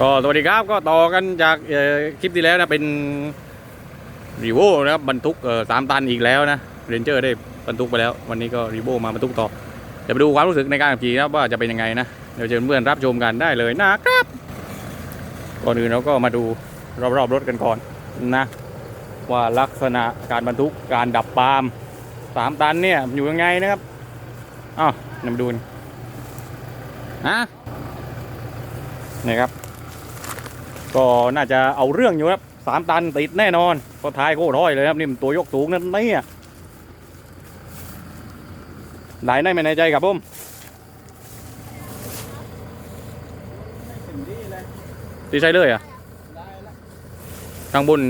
ก็สวัสดีครับก็ต่อกันจากคลิปที่แล้วนะเป็นรีโวนะครับบรรทุกสามตันอีกแล้วนะเรนเจอร์ได้บรรทุกไปแล้ว วันนี้ก็รีโวมาบรรทุกต่อเดี๋ยวไปดูความรู้สึกในการขับขี่นะว่าจะเป็นยังไงนะเดี๋ยวเชิญเพื่อนรับชมกันได้เลยนะครับก่อนอื่นเราก็มาดูรอบๆรถกันก่อนนะ ว่าลักษณะการบรรทุกการดับปาล์มสามตันเนี่ยอยู่ยังไงนะครับอ้าวนำดูนะนี่ครับ ก็น่าจะเอาเรื่องอยู่ครับสามตันติดแน่นอนเพราะท้ายโคตรห้อยเลยครับนี่มันตัวยกสูงนั่นเนี่ยได้ได้ไม่ในใจครับผมตีใช้เลยอะทางบน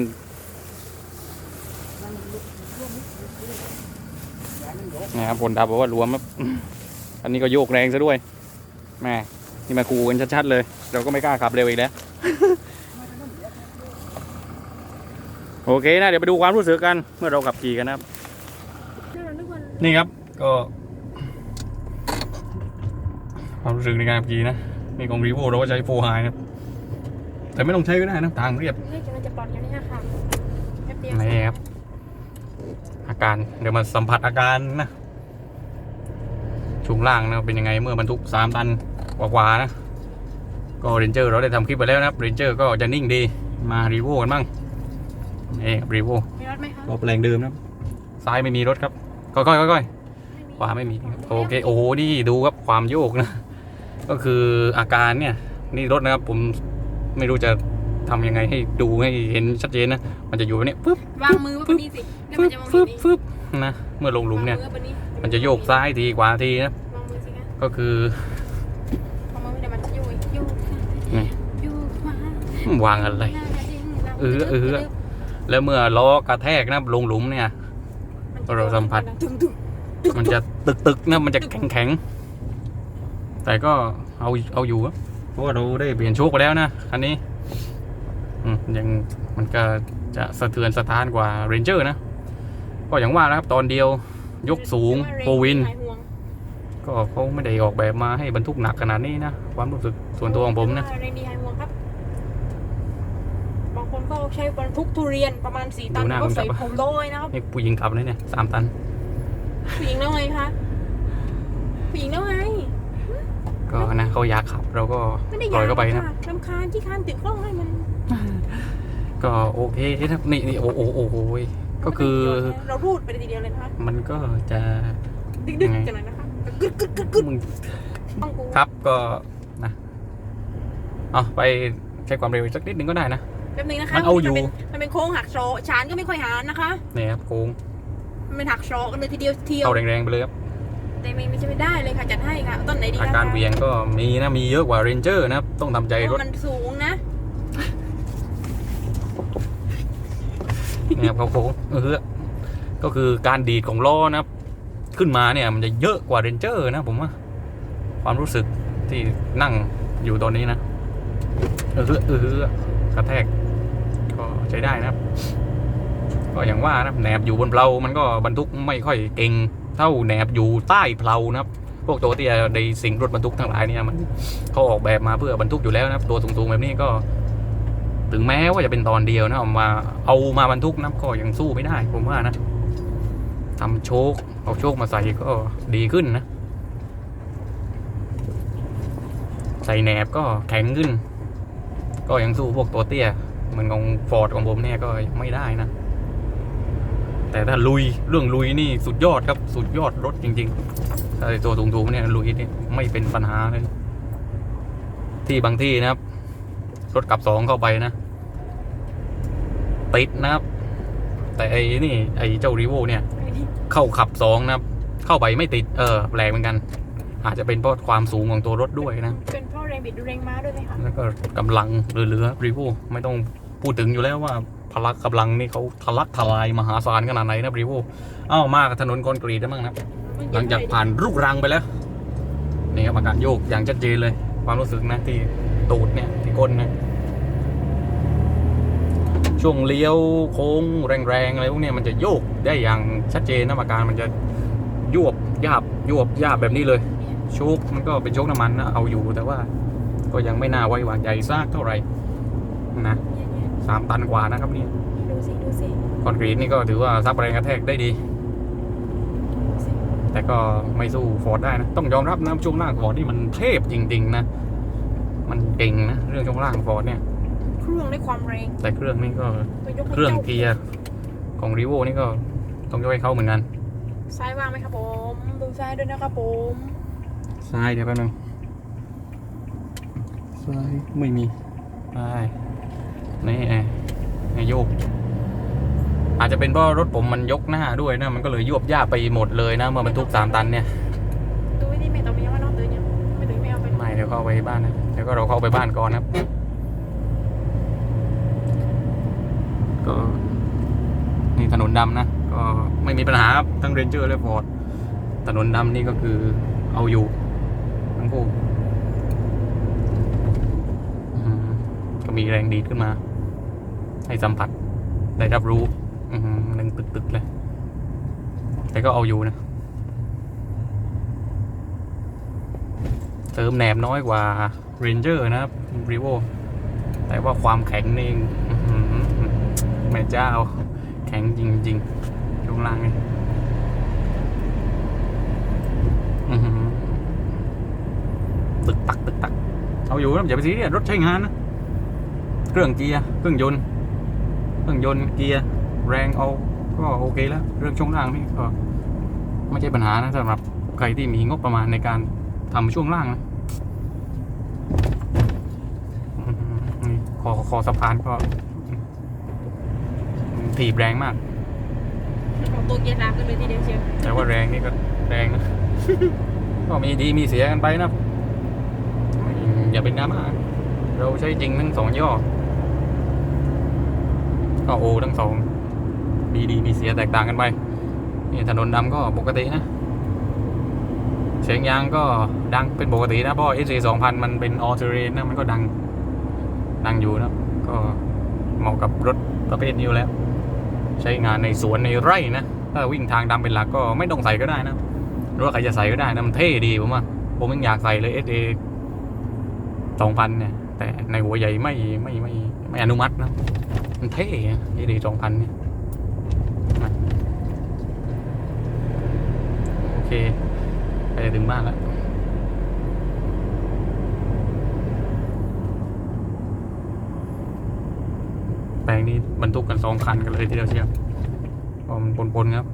นะครับคนดับบอกว่ารวมครับอันนี้ก็โยกแรงซะด้วยแม่นี่มาคูกันชัดๆเลย เราก็ไม่กล้าขับเร็วอีกแล้ว โอเคนะ เดี๋ยวไปดูความรู้สึกกันเมื่อเราขับขี่กันนะครับ นี่ครับก็ ความรู้สึกในการขับขี่นะนี่ของรีโวเราก็ใช้โฟไฮนะครับ แต่ไม่ต้องใช้ก็ได้นะทางเรียบนี่จะมันจะปลอดกันนี่ค่ะแป๊บเดียวนี่ครับ อาการเดี๋ยวมาสัมผัสอาการนะช่วงล่างนะเป็นยังไงเมื่อบรรทุกสามตันกว่าๆนะ ก็เรนเจอร์เราได้ทำคลิปไปแล้วนะครับเรนเจอร์ก็จะนิ่งดีมารีโวกันบ้างนี่ครับรีโวมีรถไหมคะรอบแรงเดิมนะครับซ้ายไม่มีรถครับค่อยๆค่อยๆขวาไม่มีครับโอเคโอ้โหนี่ดูครับความโยกนะ ก็คืออาการเนี่ยนี่รถนะครับผมไม่รู้จะทำยังไงให้ดูให้เห็นชัดเจนนะ มันจะอยู่แบบนี้ปึ๊บวางมือไว้บนนี้สิแล้วฟึมันบจะมองฟึบนี้ฟึบนะ เมื่อลงหลุมเนี่ยวางอไว้บนี้มันจะโยกซ้ายทีขวาทีนะวางมือสิคะก็คือ วางมือเดี๋ยวมันจะโยกโยกซ้าย นี่ โยกขวา วางอะไรหน้ากระดิ่งหลังเออเออแล้วเมื่อล้อกระแทกนะลงหลุมเนี่ย เราสัมผัส มันจะตึกตึกนะมันจะแข็งแข็งแต่ก็เอาเอาอยู่เพราะว่าเราได้เปลี่ยนโชคไปแล้วนะคันนี้ยังมันก็จะสะเทือนสะท้านกว่าเรนเจอร์นะ ก็อย่างว่านะครับตอนเดียวยกสูงโฟวิน ก็เขาไม่ได้ออกแบบมาให้บรรทุกหนักขนาดนี้นะ ความรู้สึกส่วนตัวของผมนะ ก็ใช้บรรทุกทุเรียนประมาณสี่ตันดูหน้าก็คนขัใส่บอะผมโรยนะครับนี่ผู้หญิงขับเลยเนี่ยสามตัน ผู้หญิงแล้วไงคะผู้หญิงแล้วไงก็นะเขาอยากขับเราก็ไม่ได้ปล่อยเข้าไปยนะ ค่ะรำคาญที่คานติดกล้องให้มันก็โอเคนะนี่นี่โอ้โอ้โอ้โอ้ยก็คือเราพูดไปทีเดียวเลยนะคะมันก็จะ ดึกดึกๆกันหน่อยนะคะกึดกึดกึดกึดมึงต้องกูครับก็นะเอาไปใช้ความเร็วอีกสักนิดนึงก็ได้นะ แป๊บนึงนะคะมันเอาอยู่ มันเป็นมันเป็นโค้งหักโชว์ชานก็ไม่ค่อยหานนะคะ เนี่ยครับโค้งมันเป็นหักโชว์กันเลยทีเดียวเที่ยวเข้าแรงๆไปเลยครับแต่ไม่ไม่ใช่ไม่ได้เลยค่ะจัดให้ค่ะ ต้นไหนดีอาคะการเหวียงก็มีนะมีเยอะกว่าเรนเจอร์นะครับต้องทำใจเพรถราะมันสูงนะเนี่ยครับเขาโค้งเออก็คือการดีดของล้อนะครับ ขึ้นมาเนี่ยมันจะเยอะกว่าเรนเจอร์นะผมว่าความรู้สึกที่นั่งอยู่ตอนนี้นะเออเออกระแทกก็ ใช้ได้นะครับ ก็อย่างว่านะแหนบอยู่บนเพลามันก็บรรทุกไม่ค่อยเก่งเท่าแหนบอยู่ใต้เพลานะครับ พวกตัวเตี้ยในสิ่งรถบรรทุกทั้งหลายเนี่ยมันเขาออกแบบมาเพื่อบรรทุกอยู่แล้วนะครับ ตัวสูงๆแบบนี้ก็ ถึงแม้ว่าจะเป็นตอนเดียวนะเอามาเอามาบรรทุกนะก็ยังสู้ไม่ได้ผมว่านะทำโชคเอาโชคมาใส่ก็ดีขึ้นนะ ใส่แหนบก็แข็งขึ้น ก็ยังสู้พวกตัวเตี้ย เหมือนของฟอร์ดของผมเนี่ยก็ไม่ได้นะ แต่ถ้าลุยเรื่องลุยนี่สุดยอดครับสุดยอดรถจริงๆถ้าไอ้ตัวสูงๆเนี่ยลุยนี่ไม่เป็นปัญหาเลย ที่บางที่นะครับ รถกลับสองเข้าไปนะ ติดนะครับ แต่ไอ้นี่ไอ้เจ้ารีโวเนี่ย เข้าขับสองนะครับ เข้าไปไม่ติดเออแปลกเหมือนกัน อาจจะเป็นเพราะความสูงของตัวรถด้วยนะเป็น ราะแรงบิดแรงม้าด้วยไหมคะแล้วก็กำลังเหลือๆรีโวไม่ต้องพูดถึงอยู่แล้วว่าพลังกำลังนี่เขาทะลักทลายมหาศาลขนาดไหนนะรีโวเอ้ามากับถนนคอนกรีตได้บ้างนะครับหลังจากผ่านลูกรังไปแล้วนี่ครับอาการโยกอย่างชัดเจนเลย ความรู้สึกนะที่ตูดเนี่ยที่ก้นนะช่วงเลี้ยวโค้งแรงๆอะไรพวกเนี้ยมันจะโยกได้อย่างชัดเจนนะอาการมันจะยวบยาบยวบยาบแบบนี้เลย โชคมันก็เป็นโชคน้ำมันนะเอาอยู่แต่ว่า ก็ยังไม่น่าไว้วางใจซากเท่าไหร่นะเนี่ยเนี่ยสามตันกว่านะครับเนี่ยดูสิดูสิคอนกรีตนี่ก็ถือว่าซับแรงกระแทกได้ดีดูสิแต่ก็ไม่สู้ฟอร์ดได้นะ ต้องยอมรับนะช่วงล่างฟอร์ดนี่มันเทพจริง ๆ นะ มันเก่งนะ เรื่องช่วงล่างฟอร์ดเนี่ย เครื่องด้วยความแรง แต่เครื่องนี่ก็ไปยกให้เครื่องจ้าเกียร์ของรีโวนี่ก็ต้องยกให้เขาเหมือนกันซ้ายว่างไหมครับผมดูซ้ายด้วยนะครับผม ซ้ายเดี๋ยวแป๊บนึงซ้ายไม่มีซ้ายนี่ไงไงโยก อาจจะเป็นเพราะรถผมมันยกหน้าด้วยนะ มันก็เลยยวบย่าบไปหมดเลยนะเมื่อบรรทุกสามตันเนี่ยดูไว้ที่เมตามีว่าน้องเตยเนี่ยไม่ถึงไม่เอาไปไม่เดี๋ยวเข้าไปบ้านนะเดี๋ยวก็เราเข้าไปบ้านก่อนนะครับก็นี่ถนนดำนะ ก็ไม่มีปัญหาครับทั้งเรนเจอร์และฟอร์ดถนนดำนี่ก็คือเอาอยู่ ทั้งคู่ก็มีแรงดีดขึ้นมา ให้สัมผัส ได้รับรู้หนึ่งตึกๆเลย แต่ก็เอาอยู่นะเติมแหนบน้อยกว่า Ranger นะครับ r e v o แต่ว่าความแข็งนี่อื้อหือแม่เจ้า แข็งจริงๆช่วงล่างนี่ ตึกตักตึกตักเอาอยู่นะอย่าไปซีเรียสรถใช้งานนะเครื่องเกียร์เครื่องยนต์เครื่องยนต์เกียร์แรงเอาก็โอเคแล้ว เรื่องช่วงล่างนี่ก็ไม่ใช่ปัญหานะสำหรับใครที่มีงบประมาณในการทำช่วงล่างนะอืมนี่คอคอสะพานก็ถีบแรงมากของตัวเกียร์ดำกันเลยทีเดียวเชียวแต่ว่าแรงนี่ก็แรงนะก็มีดีมีเสียกันไปนะไม่ อย่าเป็นดราม่าเราใช้จริงทั้งสองย่อก็โอทั้งสองมีดีมีเสียแตกต่างกันไปนี่ถนนดำก็ปกตินะ เสียงยางก็ดังเป็นปกตินะเพราะ S 4 2 0 0มันเป็นออเทเรนนะมันก็ดัง ดังอยู่นะ ก็เหมาะกับรถประเภทนี้อยู่แล้ว ใช้งานในสวนในไร่นะ ถ้าวิ่งทางดำเป็นหลักก็ไม่ต้องใส่ก็ได้นะรือว่าใครจะใส่ก็ได้นะมันเท่ดีผมว่าผมยังอยากใส่เลย SA สองพันเนี่ย แต่ในหัวใหญ่ไม่ไม่ไม่ไม่อนุมัตินะมันเท่อะ SA สองพันเนี่ยโอเคไปถึงบ้านแล้วแปลงนี้บรรทุกกันสองคันกันเลยทีเดียวเชียวเพราะมันปนๆครับ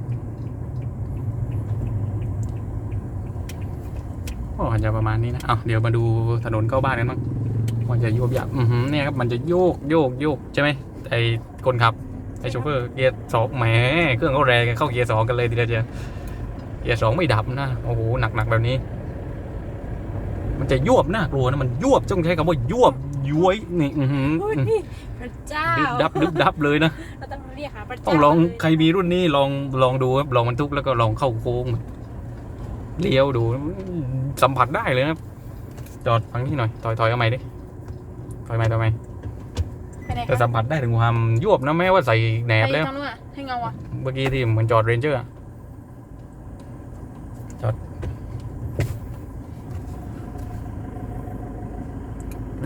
โอ้อาจจะประมาณนี้นะเอาเดี๋ยวมาดูถนนเข้าบ้านกันบ้างมันจะโยกยับอือหือเนี่ยครับมันจะโยกโยกโยกใช่ไหมไอ้คนขับไอ้โชเฟอร์เกียร์สองแหมเครื่องเขาแรงเข้าเกียร์สองกันเลยทีเดียวเชียวเกียร์สองไม่ดับนะโอ้โหหนักๆแบบนี้ มันจะยวบน่ากลัวนะมันยวบต้องใช้คำว่ายวบย้วยนี่อือหือเฮ้ยพระเจ้าดึบดับดึบดับเลยนะเราต้องเรียกหาพระเจ้าต้องลองเยใครมีรุ่นนี้ลองลองดูครับลองบรรทุกแล้วก็ลองเข้าโค้ง เลี้ยวดูสัมผัสได้เลยนะครับ จอดฟังนี่หน่อยถอยถอยเอาใหม่ดิถอยใหม่ถอยใหม่ไปไหนคแต่รับสัมผัสได้ถึงความยวบนะแม้ว่าใส่แหนบไปแล้วทางนู้นอะให้เงาอะเมื่อกี้ที่เหมือนจอดเรนเจอร์อะจอด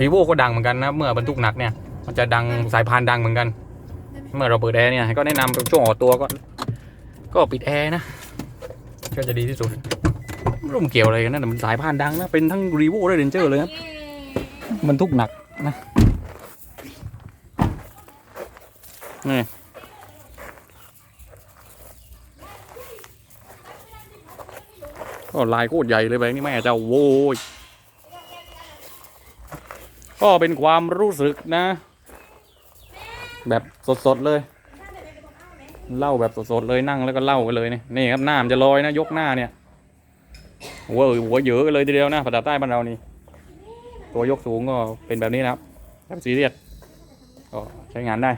รีโวก็ดังเหมือนกันนะ เมื่อบรรทุกหนักเนี่ย มันจะดังสายพานดังเหมือนกัน เมื่อเราเปิดแอร์เนี่ย ก็แนะนำเป็นช่วงออกตัวก็ ก็ปิดแอร์นะก็จะดีที่สุด ร่มเกี่ยวอะไรกันนะแต่มันสายพานดังนะ เป็นทั้งรีโวและเรนเจอร์เลยครับบรรทุกหนักนะนี่ก็ลายโคตรใหญ่เลยแบบนี้แม่เจ้าโว้ยก็เป็นความรู้สึกนะ แบบสดๆเลยเล่าแบบสดๆเลยนั่งแล้วก็เล่ากันเลยนี่นี่ครับหน้ามันจะลอยนะยกหน้าเนี่ย หัวหัวเยอะเลยทีเดียวนะภาษาใต้บ้านเรานี่ ตัวยกสูงก็เป็นแบบนี้นะครับแบบซีเรียสก็ใช้งานได้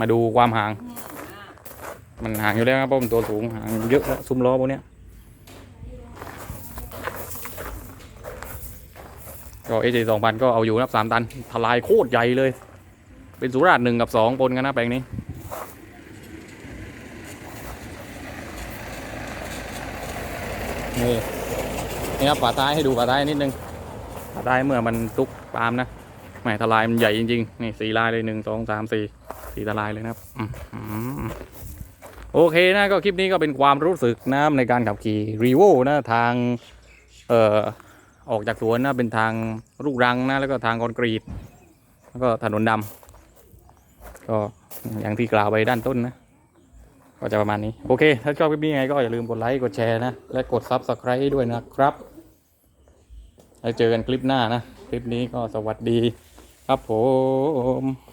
มาดูความห่าง มันห่างอยู่แล้วครับเพราะมันตัวสูงห่างเยอะแล้วซุ้มล้อพวกนี้ก็เอเจสองพันก็เอาอยู่นะสามตันทลายโคตรใหญ่เลย เป็นสุราษฎร์หนึ่งกับสองปนกันนะแปลงนี้ นี่นี่ครับฝาท้ายให้ดูฝาท้ายนิดนึงได้ายเมื่อมันตุกปามนะแหมทลายมันใหญ่จริงๆ นี่สี่ลายเลยหนึ่งสองสามสี่สี่ทลายเลยนะครับออโอเคนะก็คลิปนี้ก็เป็นความรู้สึกนะในการขับขี่รีโวนะทางเอ่อออกจากสวนนะเป็นทางลูกรังนะแล้วก็ทางคอนกรีต แล้วก็ถนนดำก็อย่างที่กล่าวไปด้านต้นนะ ก็จะประมาณนี้ โอเค ถ้าชอบคลิปนี้ยังไงก็อย่าลืมกดไลค์ กดแชร์นะ และกด Subscribe ด้วยนะครับแล้วเจอกันคลิปหน้านะ คลิปนี้ก็สวัสดี ครับผม